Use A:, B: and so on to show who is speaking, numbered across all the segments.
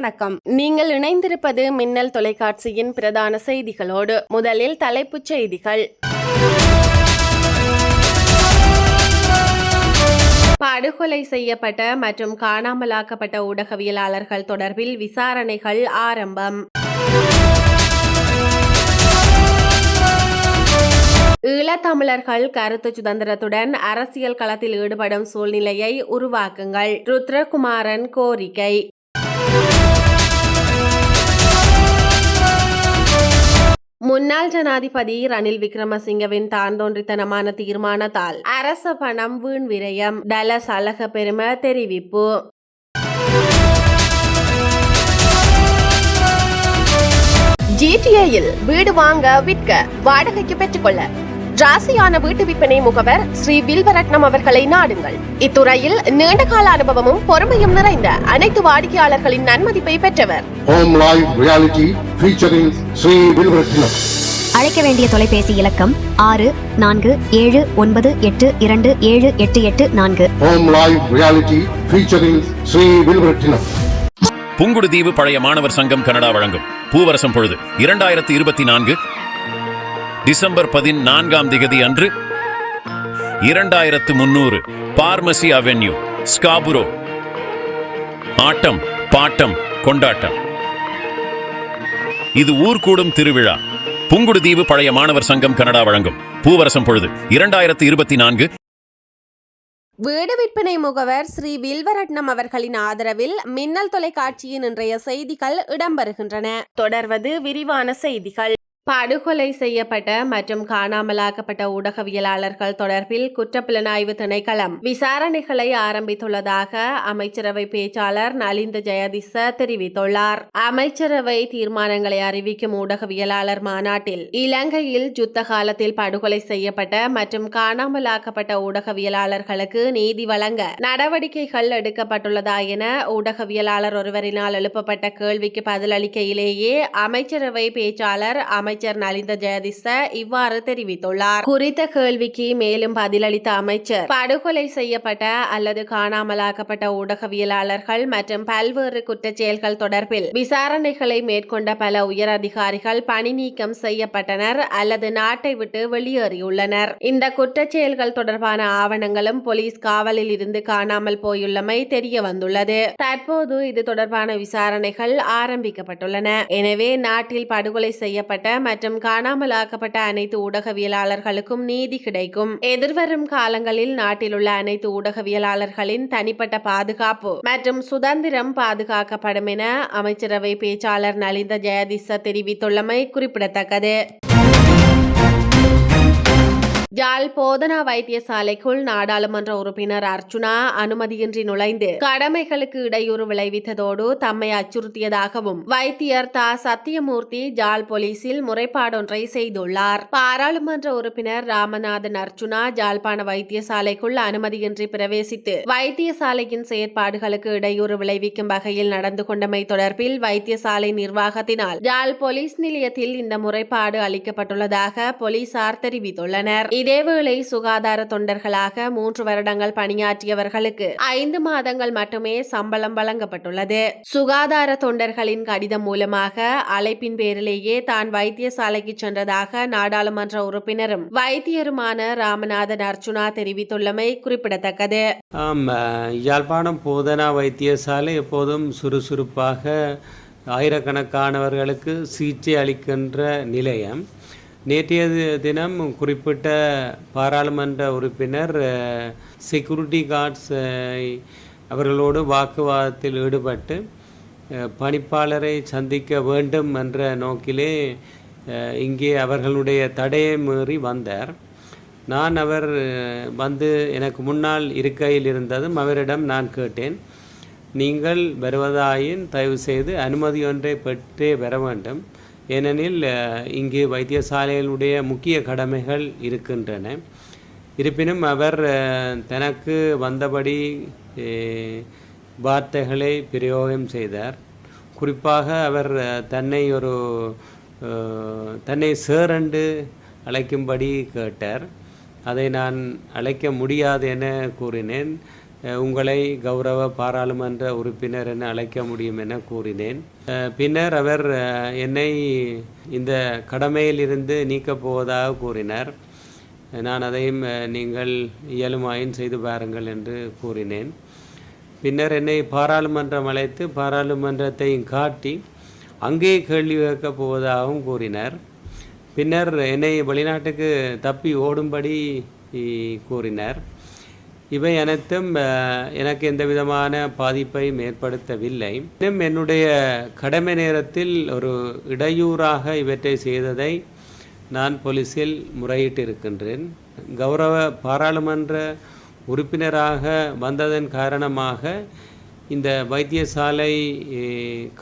A: வணக்கம். நீங்கள் இணைந்திருப்பது மின்னல் தொலைக்காட்சியின் பிரதான செய்திகளோடு முதலில் தலைப்புச் செய்திகள். படுகொலை செய்யப்பட்ட மற்றும் காணாமலாக்கப்பட்ட ஊடகவியலாளர்கள் தொடர்பில் விசாரணைகள் ஆரம்பம். ஈழத்தமிழர்கள் கருத்து சுதந்திரத்துடன் அரசியல் களத்தில் ஈடுபடும் சூழ்நிலையை உருவாக்குங்கள். ருத்ரகுமாரன் கோரிக்கை. முன்னாள் ஜனாதிபதி ரணில் விக்ரமசிங்கவின் தாந்தோன்றித்தனமான தீர்மானத்தால் அரச பணம் வீண் விரயம். டலஸ் அழக பெரும தெரிவிப்பு. ஜிடிஏயில் வீடு வாங்க விற்க வாடகைக்கு பெற்றுக்கொள்ள ராசியான வீட்டு விற்பனை முகவர் ஸ்ரீ வில்வரட்னம் அவர்களை நாடுங்கள் இத்துறையில் நீண்டகால அனுபவமும் பொறுமையும் நிறைந்த அனைத்து வாடிக்கையாளர்களின் நன்மதிப்பை பெற்றவர்.
B: அழைக்க வேண்டிய தொலைபேசி இலக்கம் ஆறு நான்கு ஏழு ஒன்பது எட்டு இரண்டு ஏழு எட்டு எட்டு நான்கு
C: Home Live Reality featuring Sri Vilvaratnam.
D: Pungudutivu பழைய மாணவர் சங்கம் கனடா வழங்கும் பூவரசம் பொழுது இரண்டாயிரத்தி இருபத்தி நான்கு டிசம்பர் பதினான்காம் திகதி அன்று இரண்டாயிரத்து முன்னூறு பார்மசி அவென்யூ ஸ்காபுரோ. ஆட்டம் பாட்டம் கொண்டாட்டம். இது ஊர் கூடும் திருவிழா. புங்குடுதீவு பழைய மாணவர் சங்கம் கனடா வழங்கும். பூவரசம் பொழுது இரண்டாயிரத்து இருபத்தி நான்கு.
A: வீடு விற்பனை முகவர் ஸ்ரீ வில்வரட்னம் அவர்களின் ஆதரவில் மின்னல் தொலைக்காட்சியின் இன்றைய செய்திகள் இடம்பெறுகின்றன. தொடர்வது விரிவான செய்திகள். படுகொலை செய்யப்பட்ட மற்றும் காணாமலாக்கப்பட்ட ஊடகவியலாளர்கள் தொடர்பில் குற்றப்புலனாய்வு திணைக்களம் விசாரணைகளை ஆரம்பித்துள்ளதாக அமைச்சரவை பேச்சாளர் நலிந்த ஜெயதிச தெரிவித்துள்ளார். அமைச்சரவை தீர்மானங்களை அறிவிக்கும் ஊடகவியலாளர் மாநாட்டில் இலங்கையில் யுத்த காலத்தில் படுகொலை செய்யப்பட்ட மற்றும் காணாமலாக்கப்பட்ட ஊடகவியலாளர்களுக்கு நீதி வழங்க நடவடிக்கைகள் எடுக்கப்பட்டுள்ளதா என ஊடகவியலாளர் ஒருவரினால் எழுப்பப்பட்ட கேள்விக்கு பதிலளிக்கையிலேயே அமைச்சரவை பேச்சாளர் அமைச்சர் நலிந்த ஜெயதிச இவ்வாறு தெரிவித்துள்ளார். குறித்த கேள்விக்கு மேலும் பதிலளித்த அமைச்சர் படுகொலை செய்யப்பட்ட அல்லது காணாமலாக்கப்பட்ட ஊடகவியலாளர்கள் மற்றும் பல்வேறு குற்றச்செயல்கள் தொடர்பில் விசாரணைகளை மேற்கொண்ட பல உயர் அதிகாரிகள் பணி நீக்கம் செய்யப்பட்டனர் அல்லது நாட்டை விட்டு வெளியேறியுள்ளனர். இந்த குற்றச்செயல்கள் தொடர்பான ஆவணங்களும் போலீஸ் காவலில் இருந்து காணாமல் போயுள்ளமை தெரிய வந்துள்ளது தற்போது இது தொடர்பான விசாரணைகள் ஆரம்பிக்கப்பட்டுள்ளன. எனவே நாட்டில் படுகொலை செய்யப்பட்ட மற்றும் காணாமலாக்கப்பட்ட அனைத்து ஊடகவியலாளர்களுக்கும் நீதி கிடைக்கும். எதிர்வரும் காலங்களில் நாட்டில் உள்ள அனைத்து ஊடகவியலாளர்களின் தனிப்பட்ட பாதுகாப்பு மற்றும் சுதந்திரம் பாதுகாக்கப்படும் என அமைச்சரவை பேச்சாளர் நலிந்த ஜெயதிச தெரிவித்துள்ளமை குறிப்பிடத்தக்கது. யாழ் போதனா வைத்தியசாலைக்குள் நாடாளுமன்ற உறுப்பினர் அர்ச்சுனா அனுமதியின்றி நுழைந்து கடமைகளுக்கு இடையூறு விளைவித்ததோடு தம்மை அச்சுறுத்தியதாகவும் வைத்தியர் தா. சத்தியமூர்த்தி ஜாழ் போலீசில் முறைப்பாடொன்றை செய்துள்ளார். பாராளுமன்ற உறுப்பினர் ராமநாதன் அர்ச்சுனா ஜாழ்ப்பாண வைத்தியசாலைக்குள் அனுமதியின்றி பிரவேசித்து வைத்தியசாலையின் செயற்பாடுகளுக்கு இடையூறு விளைவிக்கும் வகையில் நடந்து கொண்டமை தொடர்பில் வைத்தியசாலை நிர்வாகத்தினால் ஜாழ் போலீஸ் நிலையத்தில் இந்த முறைப்பாடு அளிக்கப்பட்டுள்ளதாக போலீசார் தெரிவித்துள்ளனர். இதேவேளை சுகாதார தொண்டர்களாக மூன்று வருடங்கள் பணியாற்றியவர்களுக்கு ஐந்து மாதங்கள் மட்டுமே சம்பளம் வழங்கப்பட்டுள்ளது. சுகாதார தொண்டர்களின் கடிதம் மூலமாக அழைப்பின் பேரிலேயே தான் வைத்தியசாலைக்கு சென்றதாக நாடாளுமன்ற உறுப்பினரும் வைத்தியருமான ராமநாதன் அர்ச்சுனா தெரிவித்துள்ளமை குறிப்பிடத்தக்கது.
E: யாழ்ப்பாணம் போதனா வைத்தியசாலை எப்போதும் சுறுசுறுப்பாக ஆயிரக்கணக்கானவர்களுக்கு சிகிச்சை அளிக்கின்ற நிலையம். நேற்றைய தினம் குறிப்பிட்ட பாராளுமன்ற உறுப்பினர் செக்யூரிட்டி கார்ட்ஸ் அவர்களோடு வாக்குவாதத்தில் ஈடுபட்டு பணிப்பாளரை சந்திக்க வேண்டும் என்ற நோக்கிலே இங்கே அவர்களுடைய தடையை மீறி வந்தார். நான் அவர் வந்து எனக்கு முன்னால் இருக்கையில் இருந்ததும் அவரிடம் நான் கேட்டேன் நீங்கள் வருவதாயின் தயவு செய்து அனுமதி ஒன்றை பெற்றே வர வேண்டும். ஏனெனில் இங்கே இங்கு வைத்தியசாலைகளுடைய முக்கிய கடமைகள் இருக்கின்றன. இருப்பினும் அவர் தனக்கு வந்தபடி வார்த்தைகளை பிரயோகம் செய்தார். குறிப்பாக அவர் தன்னை ஒரு தன்னை சேரண்டு அழைக்கும்படி கேட்டார். அதை நான் அழைக்க முடியாது என கூறினேன். உங்களை கௌரவ பாராளுமன்ற உறுப்பினர் என அழைக்க முடியும் என கூறினேன். பின்னர் அவர் என்னை இந்த கடமையிலிருந்து நீக்கப் போவதாக கூறினார். நான் அதையும் நீங்கள் இயலுமாயின் செய்து பாருங்கள் என்று கூறினேன். பின்னர் என்னை பாராளுமன்றம் அழைத்து பாராளுமன்றத்தையும் காட்டி அங்கே கேள்வி கேட்கப் போவதாகவும் கூறினார். பின்னர் என்னை வெளிநாட்டுக்கு தப்பி ஓடும்படி கூறினார். இவை அனைத்தும் எனக்கு எந்த விதமான பாதிப்பையும் ஏற்படுத்தவில்லை. இன்னும் என்னுடைய கடமை நேரத்தில் ஒரு இடையூறாக இவற்றை செய்ததை நான் போலீஸில் முறையிட்டிருக்கின்றேன். கௌரவ பாராளுமன்ற உறுப்பினராக வந்ததன் காரணமாக இந்த வைத்தியசாலை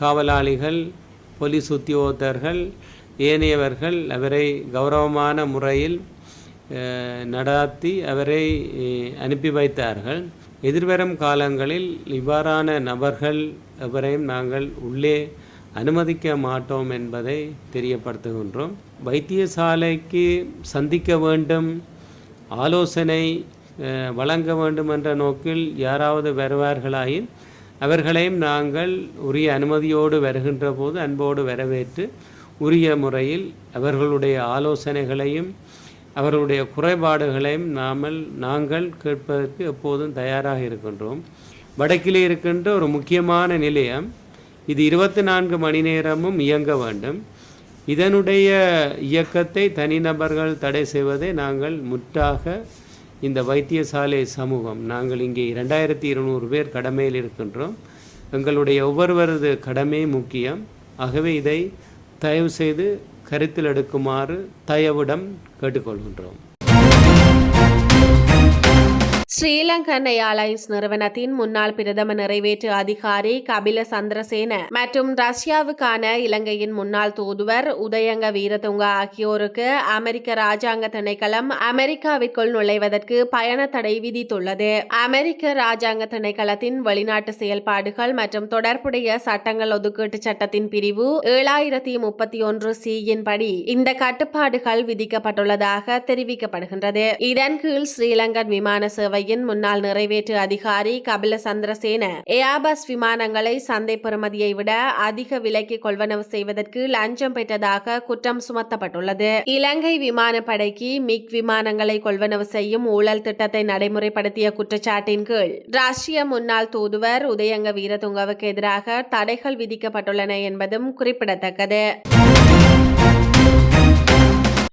E: காவலாளிகள் போலீஸ் உத்தியோகத்தர்கள் ஏனையவர்கள் அவரை கௌரவமான முறையில் நடாத்தி அவரை அனுப்பி வைத்தார்கள். எதிர்வரும் காலங்களில் இவ்வாறான நபர்கள் எவரையும் நாங்கள் உள்ளே அனுமதிக்க மாட்டோம் என்பதை தெரியப்படுத்துகின்றோம். வைத்தியசாலைக்கு சந்திக்க வேண்டும் ஆலோசனை வழங்க வேண்டும் என்ற நோக்கில் யாராவது வருவார்களாயின் அவர்களையும் நாங்கள் உரிய அனுமதியோடு வருகின்ற போது அன்போடு வரவேற்று உரிய முறையில் அவர்களுடைய ஆலோசனைகளையும் அவருடைய குறைபாடுகளையும் நாமல் நாங்கள் கேட்பதற்கு எப்போதும் தயாராக இருக்கின்றோம். வடக்கிலே இருக்கின்ற ஒரு முக்கியமான நிலையம் இது இருபத்தி நான்கு மணி நேரமும் இயங்க வேண்டும். இதனுடைய இயக்கத்தை தனிநபர்கள் தடை செய்வதை நாங்கள் முற்றாக இந்த வைத்தியசாலை சமூகம் நாங்கள் இங்கே இரண்டாயிரத்தி இருநூறு பேர் கடமையில் இருக்கின்றோம். எங்களுடைய ஒவ்வொருவரது கடமை முக்கியம். ஆகவே இதை தயவு செய்து கருத்தில் எடுக்குமாறு தயவிடம் கேட்டுக்கொள்கின்றோம்.
A: ஸ்ரீலங்கன் ஏர்லைன்ஸ் நிறுவனத்தின் முன்னாள் பிரதம நிறைவேற்று அதிகாரி கபில சந்திரசேன மற்றும் ரஷ்யாவுக்கான இலங்கையின் முன்னாள் தூதுவர் உதயங்க வீரதுங்க ஆகியோருக்கு அமெரிக்க ராஜாங்க திணைக்களம் அமெரிக்காவிற்குள் நுழைவதற்கு பயண தடை விதித்துள்ளது. அமெரிக்க ராஜாங்க திணைக்களத்தின் வெளிநாட்டு செயல்பாடுகள் மற்றும் தொடர்புடைய சட்டங்கள் ஒதுக்கீட்டு சட்டத்தின் பிரிவு ஏழாயிரத்தி முப்பத்தி ஒன்று சியின் படி இந்த கட்டுப்பாடுகள் விதிக்கப்பட்டுள்ளதாக தெரிவிக்கப்படுகின்றது. இதன் கீழ் ஸ்ரீலங்கன் விமான சேவை சபையின் முன்னாள் நிறைவேற்று அதிகாரி கபில சந்திரசேன ஏபஸ் விமானங்களை சந்தை பெறுமதியை விட அதிக விலைக்கு கொள்வனவு செய்வதற்கு லஞ்சம் பெற்றதாக குற்றம் சுமத்தப்பட்டுள்ளது. இலங்கை விமானப்படைக்கு மிக் விமானங்களை கொள்வனவு செய்யும் ஊழல் திட்டத்தை நடைமுறைப்படுத்திய குற்றச்சாட்டின் கீழ் ராஷ்டிரிய முன்னாள் தூதுவர் உதயங்க வீரதுங்கவுக்கு எதிராக தடைகள் விதிக்கப்பட்டுள்ளன என்பதும் குறிப்பிடத்தக்கது.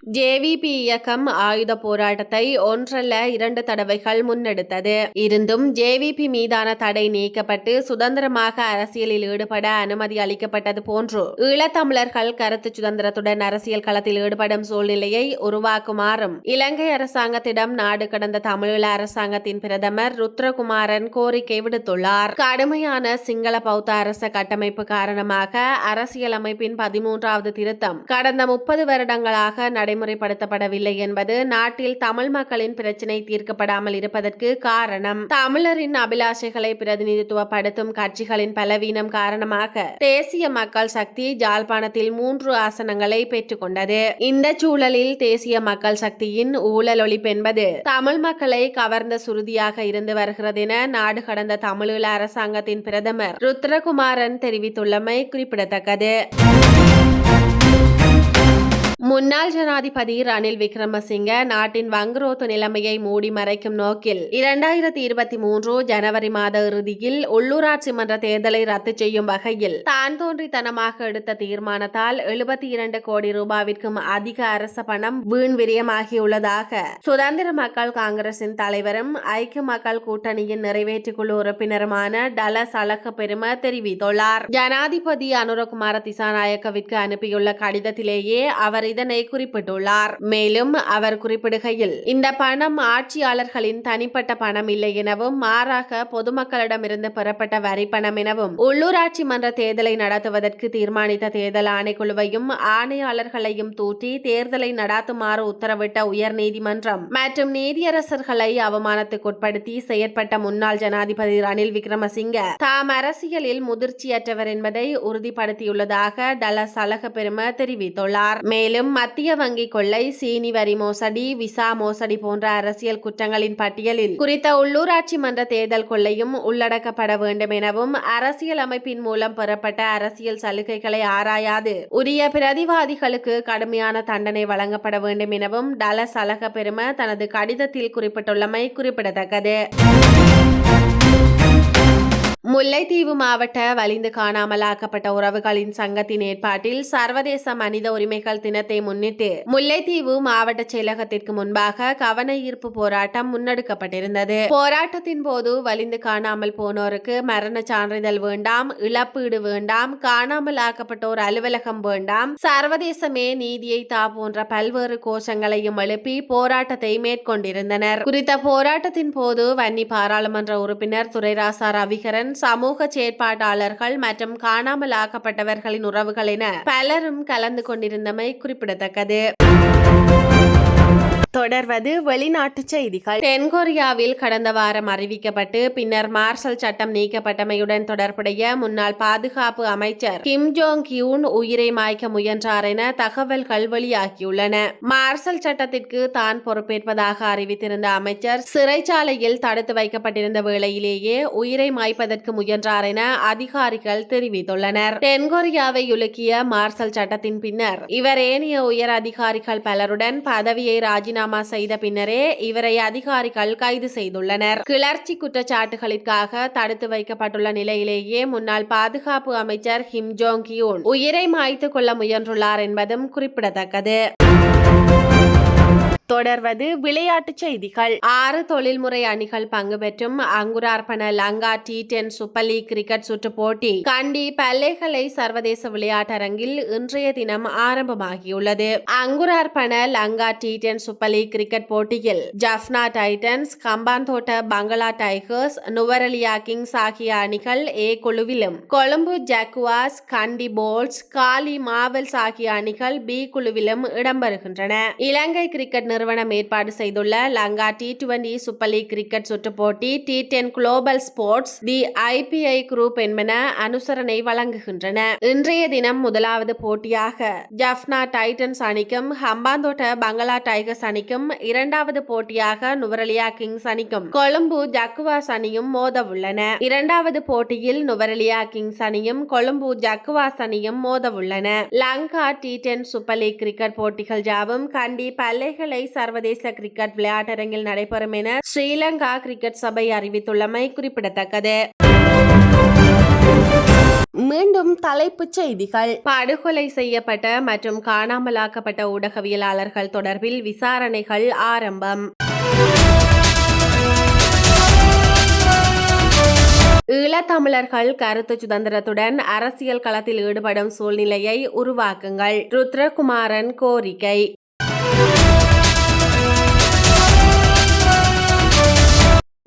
A: ஜேவிபி இயக்கம் ஆயுத போராட்டத்தை ஒன்றல்ல இரண்டு தடவைகள் முன்னெடுத்தது. இருந்தும் ஜேவிபி மீதான தடை நீக்கப்பட்டு சுதந்திரமாக அரசியலில் ஈடுபட அனுமதி அளிக்கப்பட்டது போன்று ஈழத்தமிழர்கள் கருத்து சுதந்திரத்துடன் அரசியல் களத்தில் ஈடுபடும் சூழ்நிலையை உருவாக்குமாறும் இலங்கை அரசாங்கத்திடம் நாடு கடந்த தமிழீழ அரசாங்கத்தின் பிரதமர் ருத்ரகுமாரன் கோரிக்கை விடுத்துள்ளார். கடுமையான சிங்கள பௌத்த அரச கட்டமைப்பு காரணமாக அரசியலமைப்பின் பதிமூன்றாவது திருத்தம் கடந்த முப்பது வருடங்களாக நடைமுறைப்படுத்தப்படவில்லை என்பது நாட்டில் தமிழ் மக்களின் பிரச்சினை தீர்க்கப்படாமல் இருப்பதற்கு காரணம். தமிழரின் அபிலாஷைகளை பிரதிநிதித்துவப்படுத்தும் கட்சிகளின் பலவீனம் காரணமாக தேசிய மக்கள் சக்தி ஜாழ்ப்பாணத்தில் மூன்று ஆசனங்களை பெற்றுக்கொண்டது. இந்த சூழலில் தேசிய மக்கள் சக்தியின் ஊழல் ஒழிப்பு என்பது தமிழ் மக்களை கவர்ந்த சுருதியாக இருந்து வருகிறது என நாடு கடந்த தமிழீழ அரசாங்கத்தின் பிரதமர் ருத்ரகுமாரன் தெரிவித்துள்ளமை குறிப்பிடத்தக்கது. முன்னாள் ஜனாதிபதி ரணில் விக்ரமசிங்க நாட்டின் வங்குரோத்து நிலைமையை மூடி மறைக்கும் நோக்கில் இரண்டாயிரத்தி இருபத்தி மூன்று ஜனவரி மாத இறுதியில் உள்ளூராட்சி மன்ற தேர்தலை ரத்து செய்யும் வகையில் தான் தோன்றித்தனமாக எடுத்த தீர்மானத்தால் எழுபத்தி இரண்டு கோடி ரூபாவிற்கும் அதிக அரச பணம் வீண் விரயமாகியுள்ளதாக சுதந்திர மக்கள் காங்கிரசின் தலைவரும் ஐக்கிய மக்கள் கூட்டணியின் நிறைவேற்றுக்குழு உறுப்பினருமான டலஸ் அழக பெரும தெரிவித்துள்ளார். ஜனாதிபதி அனுரகுமார திசாநாயக்கவிற்கு அனுப்பியுள்ள கடிதத்திலேயே அவர் இதனை குறிப்பிட்டுள்ளார். மேலும் அவர் குறிப்பிடுகையில் இந்த பணம் ஆட்சியாளர்களின் தனிப்பட்ட பணம் இல்லை எனவும் மாறாக பொதுமக்களிடமிருந்து பெறப்பட்ட வரி பணம் எனவும் உள்ளூராட்சி மன்ற தேர்தலை நடத்துவதற்கு தீர்மானித்த தேர்தல் ஆணைக்குழுவையும் ஆணையாளர்களையும் தூற்றி தேர்தலை நடாத்துமாறு உத்தரவிட்ட உயர்நீதிமன்றம் மற்றும் நீதியரசர்களை அவமானத்துக்குட்படுத்தி செயற்பட்ட முன்னாள் ஜனாதிபதி ரணில் விக்ரமசிங்க தாம் அரசியலில் முதிர்ச்சியற்றவர் என்பதை உறுதிப்படுத்தியுள்ளதாக டலஸ் அழகப்பெரும தெரிவித்துள்ளார். மேலும் மத்திய வங்கி கொள்ளை சீனி வரி மோசடி விசா மோசடி போன்ற அரசியல் குற்றங்களின் பட்டியலில் குறித்த உள்ளூராட்சி மன்ற தேர்தல் கொள்ளையும் உள்ளடக்கப்பட வேண்டும் எனவும் அரசியல் அமைப்பின் மூலம் பெறப்பட்ட அரசியல் சலுகைகளை ஆராயாது. உரிய பிரதிவாதிகளுக்கு கடுமையான தண்டனை வழங்கப்பட வேண்டும் எனவும் டலஸ் அழக பெரும தனது கடிதத்தில் குறிப்பிட்டுள்ளமை குறிப்பிடத்தக்கது. முல்லைத்தீவு மாவட்ட வலிந்து காணாமலாக்கப்பட்ட உறவுகளின் சங்கத்தின் ஏற்பாட்டில் சர்வதேச மனித உரிமைகள் தினத்தை முன்னிட்டு முல்லைத்தீவு மாவட்ட செயலகத்திற்கு முன்பாக கவன ஈர்ப்பு போராட்டம் முன்னெடுக்கப்பட்டிருந்தது. போராட்டத்தின் போது வலிந்து காணாமல் போனோருக்கு மரண சான்றிதழ் வேண்டாம் இழப்பீடு வேண்டாம் காணாமல் ஆக்கப்பட்டோர் அலுவலகம் வேண்டாம் சர்வதேசமே நீதியை தா போன்ற பல்வேறு கோஷங்களையும் எழுப்பி போராட்டத்தை மேற்கொண்டிருந்தனர். குறித்த போராட்டத்தின் போது வன்னி பாராளுமன்ற உறுப்பினர் துரைராசா ரவிகரன் சமூக செயற்பாட்டாளர்கள் மற்றும் காணாமல் ஆக்கப்பட்டவர்களின் உறவுகள் என பலரும் கலந்து கொண்டிருந்தமை குறிப்பிடத்தக்கது. தொடர்வது வெளிநாட்டு செய்திகள். தென்கொரியாவில் கடந்த வாரம் அறிவிக்கப்பட்டு பின்னர் மார்ஷல் சட்டம் நீக்கப்பட்டமையுடன் தொடர்புடைய முன்னாள் பாதுகாப்பு அமைச்சர் கிம் ஜோங் கியூன் உயிரை மாய்க்க முயன்றார் என தகவல்கள் வெளியாகியுள்ளன. மார்ஷல் சட்டத்திற்கு தான் பொறுப்பேற்பதாக அறிவித்திருந்த அமைச்சர் சிறைச்சாலையில் தடுத்து வைக்கப்பட்டிருந்த வேளையிலேயே உயிரை மாய்ப்பதற்கு முயன்றார் என அதிகாரிகள் தெரிவித்துள்ளனர். தென்கொரியாவை உலுக்கிய மார்ஷல் சட்டத்தின் பின்னர் இவர் ஏனைய உயர் அதிகாரிகள் பலருடன் பதவியை ராஜினாமா செய்த பின்னரே இவரை அதிகாரிகள் கைது செய்துள்ளனர். கிளர்ச்சி குற்றச்சாட்டுகளிற்காக தடுத்து வைக்கப்பட்டுள்ள நிலையிலேயே முன்னாள் பாதுகாப்பு அமைச்சர் ஹிம் ஜோங் கியூன் உயிரை மாய்த்துக் கொள்ள முயன்றுள்ளார் என்பதும் குறிப்பிடத்தக்கது. தொடர்வது விளையாட்டுச் செய்திகள். ஆறு தொழில்முறை அணிகள் பங்கு பெற்றும் அங்குரார்ப்பண Lanka T ten super league cricket சுற்று போட்டி. கண்டி பல்லைகளை சர்வதேச விளையாட்டரங்கில் இன்றைய தினம் ஆரம்பமாகியுள்ளது. அங்குரார்ப்பண Lanka T ten super league cricket போட்டியில் ஜஃப்னா டைட்டன்ஸ் கம்பாந்தோட்ட பங்களா டைகர்ஸ் நுவரலியா கிங்ஸ் ஆகிய அணிகள் ஏ குழுவிலும். Colombo Jaguars Kandy Bolts Galle Marvels ஆகிய அணிகள் பி குழுவிலும் இடம்பெறுகின்றன. இலங்கை கிரிக்கெட் நிறுவனம் ஏற்பாடு செய்துள்ள Lanka T twenty super league cricket சுற்றுப் போட்டி T ten global sports the IPI group என்பன அனுசரணை வழங்குகின்றன. இன்றைய தினம் முதலாவது போட்டியாக ஜஃப்னா டைட்டன்ஸ் அணிக்கும் ஹம்பாந்தோட்ட பங்களா டைகர்ஸ் அணிக்கும் இரண்டாவது போட்டியாக நுவரலியா கிங்ஸ் அணிக்கும் கொழும்பு ஜக்குவாஸ் அணியும் மோத உள்ளன இரண்டாவது போட்டியில் நுவரலியா கிங்ஸ் அணியும் கொழும்பு ஜக்குவாஸ் அணியும் மோத உள்ளன Lanka T ten super league cricket போட்டிகள் யாவும் கண்டி பல்லைகளை சர்வதேச கிரிக்கெட் விளையாட்டரங்கில் நடைபெறும் என ஸ்ரீலங்கா கிரிக்கெட் சபை அறிவித்துள்ளமை குறிப்பிடத்தக்கது. மீண்டும் தலைப்புச் செய்திகள். படுகொலை செய்யப்பட்ட மற்றும் காணாமலாக்கப்பட்ட ஊடகவியலாளர்கள் தொடர்பில் விசாரணைகள் ஆரம்பம். ஈழத்தமிழர்கள் கருத்து சுதந்திரத்துடன் அரசியல் களத்தில் ஈடுபடும் சூழ்நிலையை உருவாக்குங்கள். ருத்ரகுமாரன் கோரிக்கை.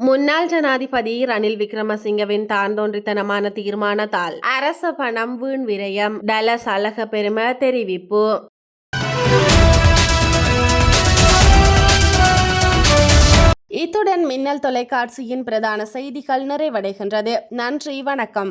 A: முன்னாள் ஜனாதிபதி ரணில் விக்ரமசிங்கவின் தாந்தோன்றித்தனமான தீர்மானத்தால் அரச பணம் வீண் விரயம். டலஸ் அழக பெரும தெரிவிப்பு. இத்துடன் மின்னல் தொலைக்காட்சியின் பிரதான செய்திகள் நிறைவடைகின்றது. நன்றி வணக்கம்.